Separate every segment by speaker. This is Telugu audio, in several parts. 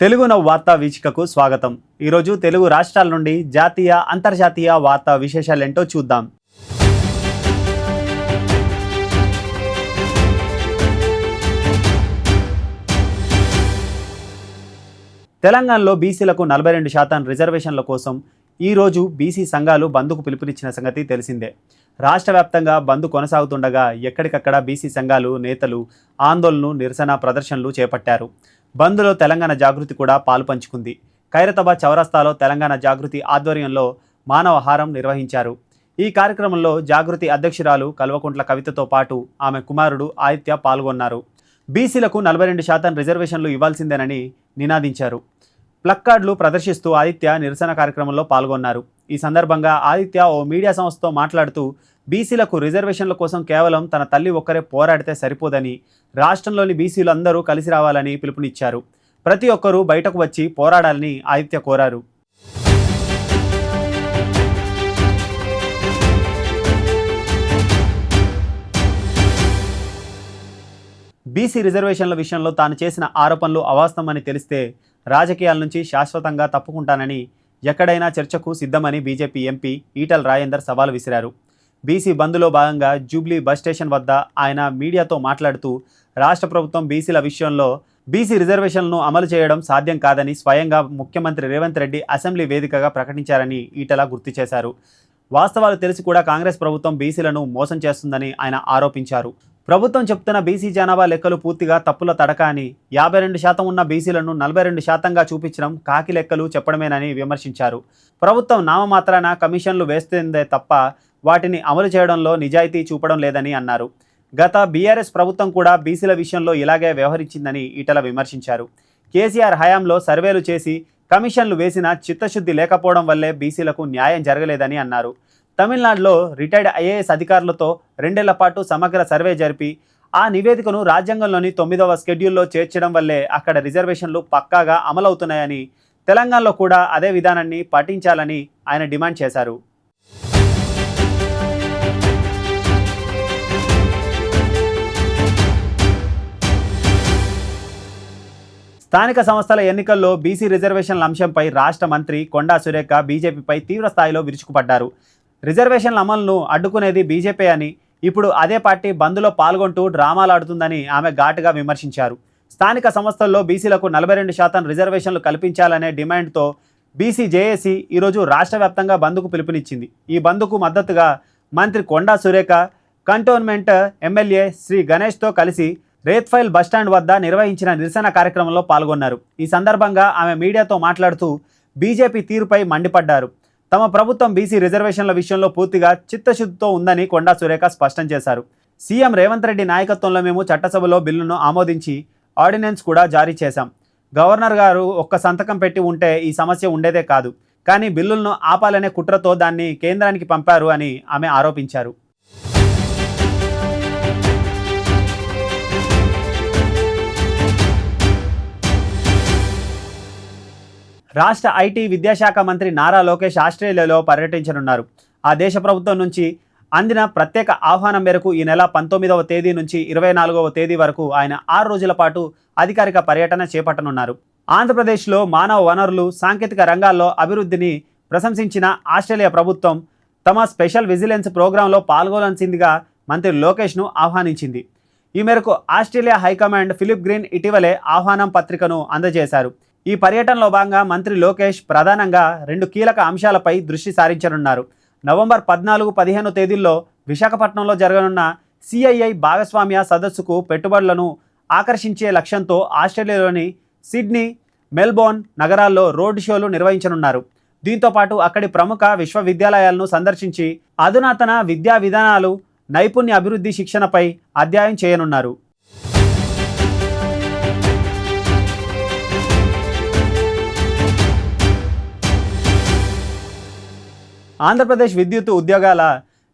Speaker 1: తెలుగు నవ్ వార్తా వీచికకు స్వాగతం. ఈరోజు తెలుగు రాష్ట్రాల నుండి జాతీయ అంతర్జాతీయ వార్తా విశేషాలేంటో చూద్దాం. తెలంగాణలో బీసీలకు నలభై రెండు శాతం రిజర్వేషన్ల కోసం ఈరోజు బీసీ సంఘాలు బంద్కు పిలుపునిచ్చిన సంగతి తెలిసిందే. రాష్ట్ర వ్యాప్తంగా బంద్ కొనసాగుతుండగా ఎక్కడికక్కడ బీసీ సంఘాలు నేతలు ఆందోళనలు నిరసన ప్రదర్శనలు చేపట్టారు. బంద్లో తెలంగాణ జాగృతి కూడా పాలు పంచుకుంది. ఖైరతాబాద్ చౌరస్తాలో తెలంగాణ జాగృతి ఆధ్వర్యంలో మానవహారం నిర్వహించారు. ఈ కార్యక్రమంలో జాగృతి అధ్యక్షురాలు కల్వకుంట్ల కవితతో పాటు ఆమె కుమారుడు ఆదిత్య పాల్గొన్నారు. బీసీలకు నలభై రెండు శాతం రిజర్వేషన్లు ఇవ్వాల్సిందేనని నినాదించారు. ప్లక్కార్డులు ప్రదర్శిస్తూ ఆదిత్య నిరసన కార్యక్రమంలో పాల్గొన్నారు. ఈ సందర్భంగా ఆదిత్య ఓ మీడియా సంస్థతో మాట్లాడుతూ బీసీలకు రిజర్వేషన్ల కోసం కేవలం తన తల్లి ఒక్కరే పోరాడితే సరిపోదని రాష్ట్రంలోని బీసీలు అందరూ కలిసి రావాలని పిలుపునిచ్చారు. ప్రతి ఒక్కరూ బయటకు వచ్చి పోరాడాలని ఆదిత్య కోరారు. బీసీ రిజర్వేషన్ల విషయంలో తాను చేసిన ఆరోపణలు అవాస్తవమని తెలిస్తే రాజకీయాల నుంచి శాశ్వతంగా తప్పుకుంటానని ఎక్కడైనా చర్చకు సిద్ధమని బీజేపీ ఎంపీ ఈటల రాజేందర్ సవాల్ విసిరారు. బీసీ బంద్లో భాగంగా జూబ్లీ బస్ స్టేషన్ వద్ద ఆయన మీడియాతో మాట్లాడుతూ రాష్ట్ర ప్రభుత్వం బీసీల విషయంలో బీసీ రిజర్వేషన్లను అమలు చేయడం సాధ్యం కాదని స్వయంగా ముఖ్యమంత్రి రేవంత్ రెడ్డి అసెంబ్లీ వేదికగా ప్రకటించారని ఈటల గుర్తు చేశారు. వాస్తవాలు తెలిసి కూడా కాంగ్రెస్ ప్రభుత్వం బీసీలను మోసం చేస్తుందని ఆయన ఆరోపించారు. ప్రభుత్వం చెప్తున్న బీసీ జనాభా లెక్కలు పూర్తిగా తప్పుల తడక అని యాభై రెండు శాతం ఉన్న బీసీలను నలభై రెండు శాతంగా చూపించడం కాకి లెక్కలు చెప్పడమేనని విమర్శించారు. ప్రభుత్వం నామమాత్రాన కమిషన్లు వేస్తుందే తప్ప వాటిని అమలు చేయడంలో నిజాయితీ చూపడం లేదని అన్నారు. గత బీఆర్ఎస్ ప్రభుత్వం కూడా బీసీల విషయంలో ఇలాగే వ్యవహరించిందని ఈటల విమర్శించారు. కేసీఆర్ హయాంలో సర్వేలు చేసి కమిషన్లు వేసిన చిత్తశుద్ధి లేకపోవడం వల్లే బీసీలకు న్యాయం జరగలేదని అన్నారు. తమిళనాడులో రిటైర్డ్ ఐఏఎస్ అధికారులతో రెండేళ్ళ పాటు సమగ్ర సర్వే జరిపి ఆ నివేదికను రాజ్యాంగంలోని తొమ్మిదవ స్కెడ్యూల్లో చేర్చడం వల్లే అక్కడ రిజర్వేషన్లు పక్కాగా అమలవుతున్నాయని తెలంగాణలో కూడా అదే విధానాన్ని పాటించాలని ఆయన డిమాండ్ చేశారు. స్థానిక సంస్థల ఎన్నికల్లో బీసీ రిజర్వేషన్ల అంశంపై రాష్ట్ర మంత్రి కొండా సురేఖ బీజేపీపై తీవ్ర స్థాయిలో విరుచుకుపడ్డారు. రిజర్వేషన్ల అమలును అడ్డుకునేది బీజేపీ అని ఇప్పుడు అదే పార్టీ బంద్లో పాల్గొంటూ డ్రామాలు ఆడుతుందని ఆమె ఘాటుగా విమర్శించారు. స్థానిక సంస్థల్లో బీసీలకు నలభై రెండు శాతం రిజర్వేషన్లు కల్పించాలనే డిమాండ్తో బీసీ జేఏసీ ఈరోజు రాష్ట్ర వ్యాప్తంగా బంద్కు పిలుపునిచ్చింది. ఈ బంద్కు మద్దతుగా మంత్రి కొండా సురేఖ కంటోన్మెంట్ ఎమ్మెల్యే శ్రీ గణేష్తో కలిసి రేత్ఫైల్ బస్టాండ్ వద్ద నిర్వహించిన నిరసన కార్యక్రమంలో పాల్గొన్నారు. ఈ సందర్భంగా ఆమె మీడియాతో మాట్లాడుతూ బీజేపీ తీరుపై మండిపడ్డారు. తమ ప్రభుత్వం బీసీ రిజర్వేషన్ల విషయంలో పూర్తిగా చిత్తశుద్ధితో ఉందని కొండా సురేఖ స్పష్టం చేశారు. సీఎం రేవంత్ రెడ్డి నాయకత్వంలో మేము చట్టసభలో బిల్లును ఆమోదించి ఆర్డినెన్స్ కూడా జారీ చేశాం. గవర్నర్ గారు ఒక్క సంతకం పెట్టి ఉంటే ఈ సమస్య ఉండేదే కాదు. కానీ బిల్లులను ఆపాలనే కుట్రతో దాన్ని కేంద్రానికి పంపారు అని ఆమె ఆరోపించారు. రాష్ట్ర ఐటీ విద్యాశాఖ మంత్రి నారా లోకేష్ ఆస్ట్రేలియాలో పర్యటించనున్నారు. ఆ దేశ ప్రభుత్వం నుంచి అందిన ప్రత్యేక ఆహ్వానం మేరకు ఈ నెల పంతొమ్మిదవ తేదీ నుంచి ఇరవై నాలుగవ తేదీ వరకు ఆయన ఆరు రోజుల పాటు అధికారిక పర్యటన చేపట్టనున్నారు. ఆంధ్రప్రదేశ్లో మానవ వనరులు సాంకేతిక రంగాల్లో అభివృద్ధిని ప్రశంసించిన ఆస్ట్రేలియా ప్రభుత్వం తమ స్పెషల్ విజిలెన్స్ ప్రోగ్రాంలో పాల్గొనాల్సిందిగా మంత్రి లోకేష్ను ఆహ్వానించింది. ఈ మేరకు ఆస్ట్రేలియా హైకమాండ్ ఫిలిప్ గ్రీన్ ఇటీవలే ఆహ్వానం పత్రికను అందజేశారు. ఈ పర్యటనలో భాగంగా మంత్రి లోకేష్ ప్రధానంగా రెండు కీలక అంశాలపై దృష్టి సారించనున్నారు. నవంబర్ పద్నాలుగు పదిహేను తేదీల్లో విశాఖపట్నంలో జరగనున్న సిఐఐ భాగస్వామ్య సదస్సుకు పెట్టుబడులను ఆకర్షించే లక్ష్యంతో ఆస్ట్రేలియాలోని సిడ్నీ మెల్బోర్న్ నగరాల్లో రోడ్ షోలు నిర్వహించనున్నారు. దీంతో పాటు అక్కడి ప్రముఖ విశ్వవిద్యాలయాలను సందర్శించి అధునాతన విద్యా విధానాలు నైపుణ్య అభివృద్ధి శిక్షణపై అధ్యాయం చేయనున్నారు. ఆంధ్రప్రదేశ్ విద్యుత్ ఉద్యోగాల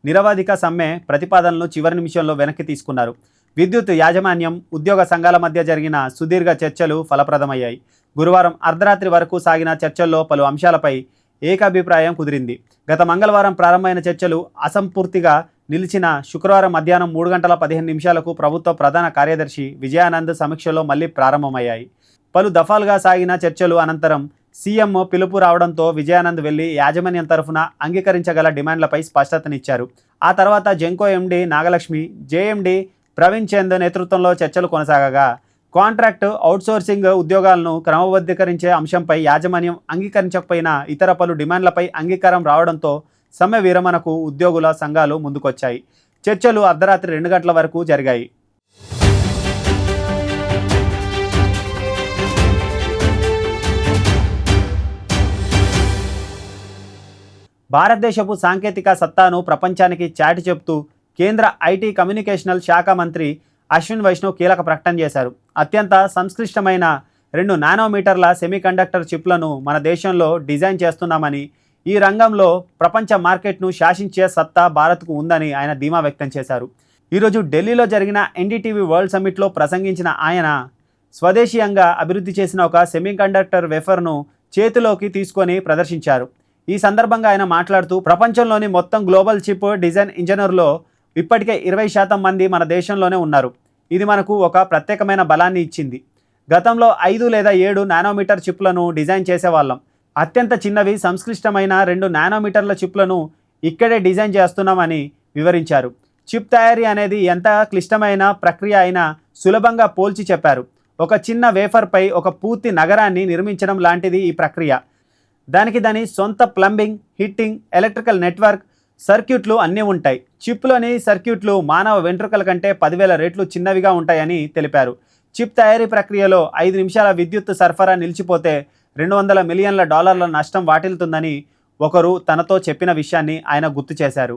Speaker 1: నిరవధిక సమ్మె ప్రతిపాదనలు చివరి నిమిషంలో వెనక్కి తీసుకున్నారు. విద్యుత్ యాజమాన్యం ఉద్యోగ సంఘాల మధ్య జరిగిన సుదీర్ఘ చర్చలు ఫలప్రదమయ్యాయి. గురువారం అర్ధరాత్రి వరకు సాగిన చర్చల్లో పలు అంశాలపై ఏకాభిప్రాయం కుదిరింది. గత మంగళవారం ప్రారంభమైన చర్చలు అసంపూర్తిగా నిలిచిన శుక్రవారం మధ్యాహ్నం మూడు గంటల పదిహేను నిమిషాలకు ప్రభుత్వ ప్రధాన కార్యదర్శి విజయానంద్ సమీక్షలో మళ్ళీ ప్రారంభమయ్యాయి. పలు దఫాలుగా సాగిన చర్చలు అనంతరం సీఎం పిలుపు రావడంతో విజయానంద్ వెళ్ళి యాజమాన్యం తరఫున అంగీకరించగల డిమాండ్లపై స్పష్టతనిచ్చారు. ఆ తర్వాత GENCO MD Nagalakshmi JMD Praveen Chand నేతృత్వంలో చర్చలు కొనసాగగా. కాంట్రాక్ట్ అవుట్సోర్సింగ్ ఉద్యోగాలను క్రమబద్ధీకరించే అంశంపై యాజమాన్యం అంగీకరించకపోయినా ఇతర పలు డిమాండ్లపై అంగీకారం రావడంతో సమ్మె విరమణకు ఉద్యోగుల సంఘాలు ముందుకొచ్చాయి. చర్చలు అర్ధరాత్రి రెండు గంటల వరకు జరిగాయి. భారతదేశపు సాంకేతిక సత్తాను ప్రపంచానికి చాటి చెప్తూ కేంద్ర ఐటీ కమ్యూనికేషనల్ శాఖ మంత్రి అశ్విన్ వైష్ణవ్ కీలక ప్రకటన చేశారు. అత్యంత సంక్లిష్టమైన రెండు నానోమీటర్ల సెమీకండక్టర్ చిప్లను మన దేశంలో డిజైన్ చేస్తున్నామని ఈ రంగంలో ప్రపంచ మార్కెట్ను శాసించే సత్తా భారత్కు ఉందని ఆయన ధీమా వ్యక్తం చేశారు. ఈరోజు ఢిల్లీలో జరిగిన ఎన్డీటీవీ వరల్డ్ సమ్మిట్లో ప్రసంగించిన ఆయన స్వదేశీయంగా అభివృద్ధి చేసిన ఒక సెమీకండక్టర్ వెఫర్ను చేతిలోకి తీసుకొని ప్రదర్శించారు. ఈ సందర్భంగా ఆయన మాట్లాడుతూ ప్రపంచంలోని మొత్తం గ్లోబల్ చిప్ డిజైన్ ఇంజనీర్లో ఇప్పటికే ఇరవై శాతం మంది మన దేశంలోనే ఉన్నారు. ఇది మనకు ఒక ప్రత్యేకమైన బలాన్ని ఇచ్చింది. గతంలో ఐదు లేదా ఏడు నానోమీటర్ చిప్లను డిజైన్ చేసేవాళ్ళం. అత్యంత చిన్నవి సంక్లిష్టమైన రెండు నానోమీటర్ల చిప్లను ఇక్కడే డిజైన్ చేస్తున్నామని వివరించారు. చిప్ తయారీ అనేది ఎంత క్లిష్టమైన ప్రక్రియ అయినా సులభంగా పోల్చి చెప్పారు. ఒక చిన్న వేఫర్పై ఒక పూర్తి నగరాన్ని నిర్మించడం లాంటిది ఈ ప్రక్రియ. దానికి దాని సొంత ప్లంబింగ్ హీటింగ్ ఎలక్ట్రికల్ నెట్వర్క్ సర్క్యూట్లు అన్నీ ఉంటాయి. చిప్లోని సర్క్యూట్లు మానవ వెంట్రుకల కంటే పదివేల రెట్లు చిన్నవిగా ఉంటాయని తెలిపారు. చిప్ తయారీ ప్రక్రియలో ఐదు నిమిషాల విద్యుత్ సరఫరా నిలిచిపోతే రెండు వందల మిలియన్ల డాలర్ల నష్టం వాటిల్తుందని ఒకరు తనతో చెప్పిన విషయాన్ని ఆయన గుర్తు చేశారు.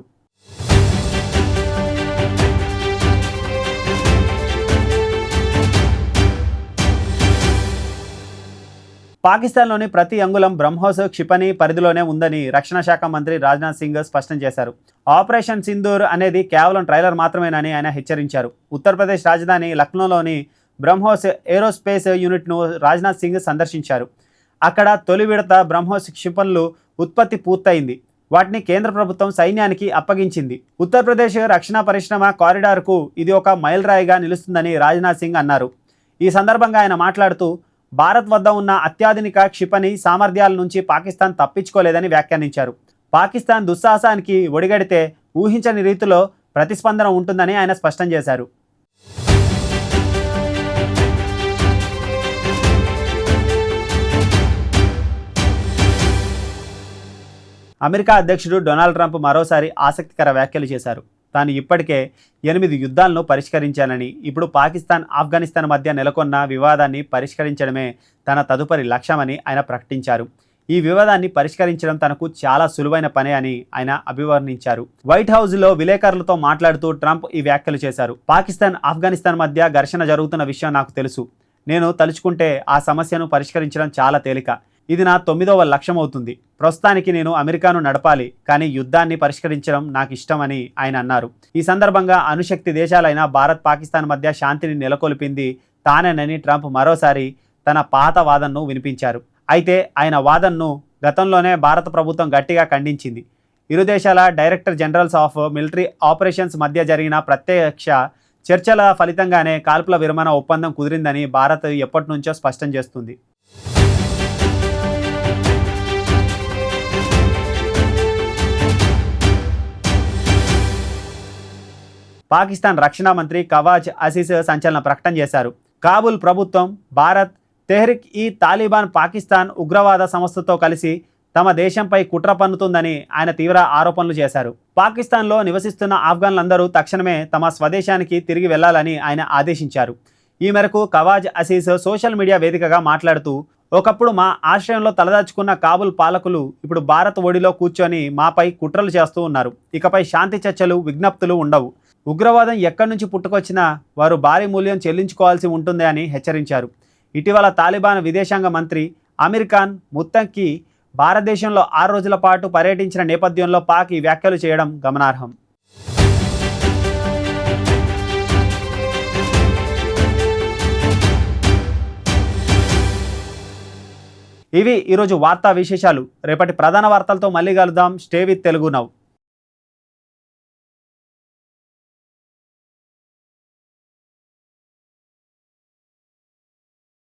Speaker 1: పాకిస్తాన్లోని ప్రతి అంగుళం బ్రహ్మోస్ క్షిపణి పరిధిలోనే ఉందని రక్షణ శాఖ మంత్రి రాజ్నాథ్ సింగ్ స్పష్టం చేశారు. ఆపరేషన్ సింధూర్ అనేది కేవలం ట్రైలర్ మాత్రమేనని ఆయన హెచ్చరించారు. ఉత్తరప్రదేశ్ రాజధాని లక్నోలోని బ్రహ్మోస్ ఏరోస్పేస్ యూనిట్ను రాజ్నాథ్ సింగ్ సందర్శించారు. అక్కడ తొలి విడత బ్రహ్మోస్ క్షిపణులు ఉత్పత్తి పూర్తయింది. వాటిని కేంద్ర ప్రభుత్వం సైన్యానికి అప్పగించింది. ఉత్తరప్రదేశ్ రక్షణ పరిశ్రమ కారిడార్కు ఇది ఒక మైలురాయిగా నిలుస్తుందని రాజ్నాథ్ సింగ్ అన్నారు. ఈ సందర్భంగా ఆయన మాట్లాడుతూ భారత్ వద్ద ఉన్న అత్యాధునిక క్షిపణి సామర్థ్యాల నుంచి పాకిస్తాన్ తప్పించుకోలేదని వ్యాఖ్యానించారు. పాకిస్తాన్ దుస్సాహసానికి ఒడిగడితే ఊహించని రీతిలో ప్రతిస్పందన ఉంటుందని ఆయన స్పష్టం చేశారు. అమెరికా అధ్యక్షుడు డొనాల్డ్ ట్రంప్ మరోసారి ఆసక్తికర వ్యాఖ్యలు చేశారు. తాను ఇప్పటికే ఎనిమిది యుద్ధాలను పరిష్కరించానని ఇప్పుడు పాకిస్తాన్ ఆఫ్ఘనిస్తాన్ మధ్య నెలకొన్న వివాదాన్ని పరిష్కరించడమే తన తదుపరి లక్ష్యమని ఆయన ప్రకటించారు. ఈ వివాదాన్ని పరిష్కరించడం తనకు చాలా సులువైన పనే అని ఆయన అభివర్ణించారు. వైట్ హౌస్లో విలేకరులతో మాట్లాడుతూ ట్రంప్ ఈ వ్యాఖ్యలు చేశారు. పాకిస్తాన్ ఆఫ్ఘనిస్తాన్ మధ్య ఘర్షణ జరుగుతున్న విషయం నాకు తెలుసు. నేను తలుచుకుంటే ఆ సమస్యను పరిష్కరించడం చాలా తేలిక. ఇది నా తొమ్మిదవ లక్ష్యం అవుతుంది ప్రస్తుతానికి నేను అమెరికాను నడపాలి కానీ యుద్ధాన్ని పరిష్కరించడం నాకు ఇష్టమని ఆయన అన్నారు. ఈ సందర్భంగా అణుశక్తి దేశాలైన భారత్ పాకిస్తాన్ మధ్య శాంతిని నెలకొల్పింది తానేనని ట్రంప్ మరోసారి తన పాత వాదనను వినిపించారు. అయితే ఆయన వాదనను గతంలోనే భారత ప్రభుత్వం గట్టిగా ఖండించింది. ఇరు దేశాల director generals of military operations మధ్య జరిగిన ప్రత్యక్ష చర్చల ఫలితంగానే కాల్పుల విరమణ ఒప్పందం కుదిరిందని భారత్ ఎప్పటి నుంచో స్పష్టం చేస్తుంది. పాకిస్తాన్ రక్షణ మంత్రి కవాజ్ అసీస్ సంచలన ప్రకటన చేశారు. కాబుల్ ప్రభుత్వం భారత్ తెహ్రిక్ ఈ తాలిబాన్ పాకిస్తాన్ ఉగ్రవాద సంస్థతో కలిసి తమ దేశంపై కుట్ర పన్నుతుందని ఆయన తీవ్ర ఆరోపణలు చేశారు. పాకిస్తాన్లో నివసిస్తున్న ఆఫ్ఘన్లందరూ తక్షణమే తమ స్వదేశానికి తిరిగి వెళ్ళాలని ఆయన ఆదేశించారు. ఈ మేరకు కవాజ్ అసీస్ సోషల్ మీడియా వేదికగా మాట్లాడుతూ ఒకప్పుడు మా ఆశ్రయంలో తలదాచుకున్న కాబుల్ పాలకులు ఇప్పుడు భారత్ ఒడిలో కూర్చొని మాపై కుట్రలు చేస్తూ ఉన్నారు. ఇకపై శాంతి చర్చలు విజ్ఞప్తులు ఉండవు. ఉగ్రవాదం ఎక్కడి నుంచి పుట్టుకొచ్చినా వారు భారీ మూల్యం చెల్లించుకోవాల్సి ఉంటుంది అని హెచ్చరించారు. ఇటీవల తాలిబాన్ విదేశాంగ మంత్రి అమీర్ ఖాన్ ముత్తంకి భారతదేశంలో ఆరు రోజుల పాటు పర్యటించిన నేపథ్యంలో పాక్ ఈ వ్యాఖ్యలు చేయడం గమనార్హం. ఇవి ఈరోజు వార్తా విశేషాలు. రేపటి ప్రధాన వార్తలతో మళ్ళీ కలుద్దాం. Stay with Telugu now